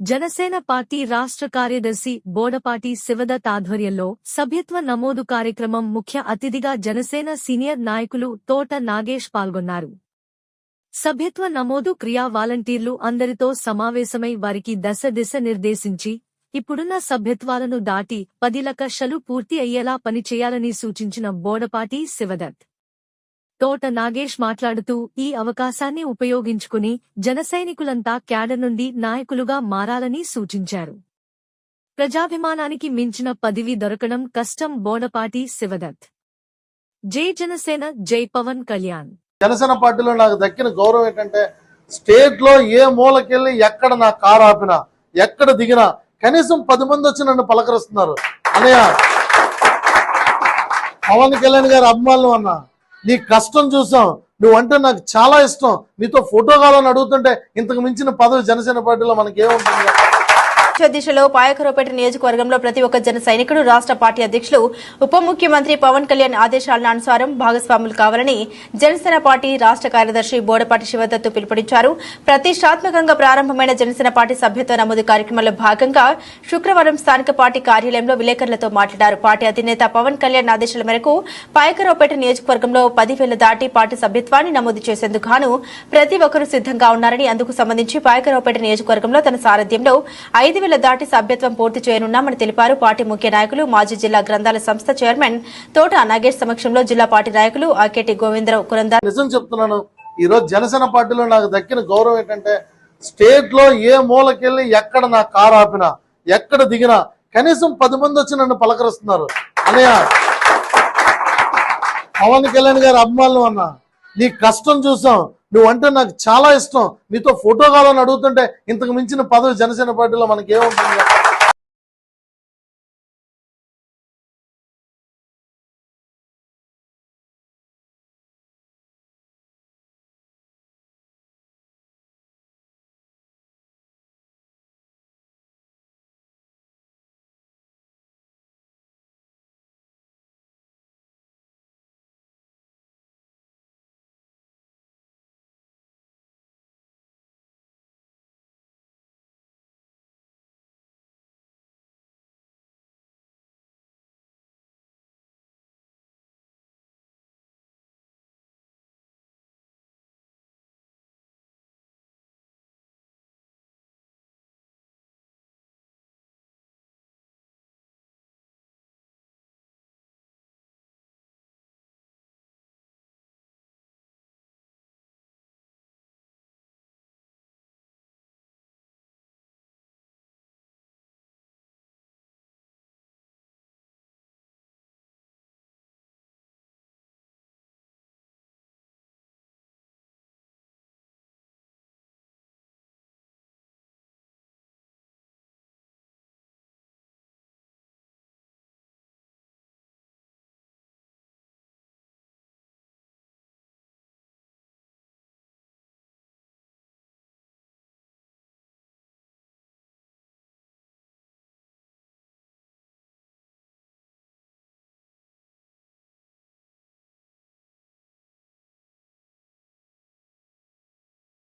Janasena party రాష్ట్ర కార్యదర్శి బోడపాటి శివదత్ ఆధ్వర్యంలో సభ్యత్వ నమోదు కార్యక్రమం ముఖ్య అతిథిగా జనసేన సీనియర్ నాయకులు తోట నాగేష్ పాల్గొన్నారు. సభ్యత్వ నమోదు క్రియా వాలంటీర్లు అందరితో సమావేశమై వారికి దశ దిశ నిర్దేశించి ఇప్పుడున్న సభ్యత్వాలను దాటి పది లక్షలు పూర్తి అయ్యేలా పనిచేయాలని సూచించిన బోడపాటి శివదత్. తోట నాగేష్ మాట్లాడుతూ ఈ అవకాశాన్ని ఉపయోగించుకుని జనసైనికులంతా క్యాడర్ నుండి నాయకులుగా మారాలని సూచించారు. ప్రజాభిమానానికి మించిన పదవి దొరకడం కష్టం బోడపాటి శివదత్. జై జనసేన జై పవన్ కళ్యాణ్. జనసేన పార్టీలో నాకు దక్కిన గౌరవం ఏంటంటే స్టేట్లో ఏ మూలకెళ్ళి ఎక్కడ నా కారు ఆపినా ఎక్కడ దిగినా కనీసం పది మంది వచ్చి నన్ను పలకరిస్తున్నారు. అనయ్య పవన్ కళ్యాణ్ గారి అభిమానులు అన్నా నీ కష్టం చూసాం. నువ్వంటే నాకు చాలా ఇష్టం. నీతో ఫోటో కావాలని అడుగుతుంటే ఇంతకు మించిన పదవి జనసేన పార్టీలో మనకి ఏముంటుంది రాష్ట్ర దిశలో పాయకరావుపేట నియోజకవర్గంలో ప్రతి ఒక్క జన సైనికుడు రాష్ట్ర పార్టీ అధ్యక్షులు ఉప ముఖ్యమంత్రి పవన్ కళ్యాణ్ ఆదేశాల అనుసారం భాగస్వాములు కావాలని జనసేన పార్టీ రాష్ట్ర కార్యదర్శి బోడపాటి శివదత్తు పిలుపునిచ్చారు. ప్రతిష్టాత్మకంగా ప్రారంభమైన జనసేన పార్టీ సభ్యత్వ నమోదు కార్యక్రమంలో భాగంగా శుక్రవారం స్థానిక పార్టీ కార్యాలయంలో విలేకరులతో మాట్లాడారు. పార్టీ అధినేత పవన్ కళ్యాణ్ ఆదేశాల మేరకు పాయకరావుపేట నియోజకవర్గంలో పదివేల దాటి పార్టీ సభ్యత్వాన్ని నమోదు చేసేందుకు గాను ప్రతి ఒక్కరూ సిద్ధంగా ఉన్నారని అందుకు సంబంధించి పాయకరావుపేట నియోజకవర్గంలో తన సారథ్యంలో ఐదు వేల దాటి సభ్యత్వం పూర్తి చేయనున్నామని తెలిపారు పార్టీ ముఖ్య నాయకులు మాజీ జిల్లా గ్రంథాల సంస్థ చైర్మన్ తోట నాగేష్ సమక్షంలో జిల్లా పార్టీ నాయకులు ఆకేటి గోవిందరావు నిజం చెప్తున్నాను ఈ రోజు జనసేన పార్టీలో నాకు దక్కిన గౌరవం ఏంటంటే స్టేట్లో ఏ మూలకెళ్ళి ఎక్కడ నా కారు ఆపినా ఎక్కడ దిగినా కనీసం పది మంది వచ్చి నన్ను పలకరిస్తున్నారు. అనయ్య పవన్ కళ్యాణ్ గారి అభిమానులు అన్న నీ కష్టం చూసాం నువ్వంటే నాకు చాలా ఇష్టం. నీతో ఫోటో కావాలని అడుగుతుంటే ఇంతకు మించిన పదవి జనసేన పార్టీలో మనకేముంటుంది?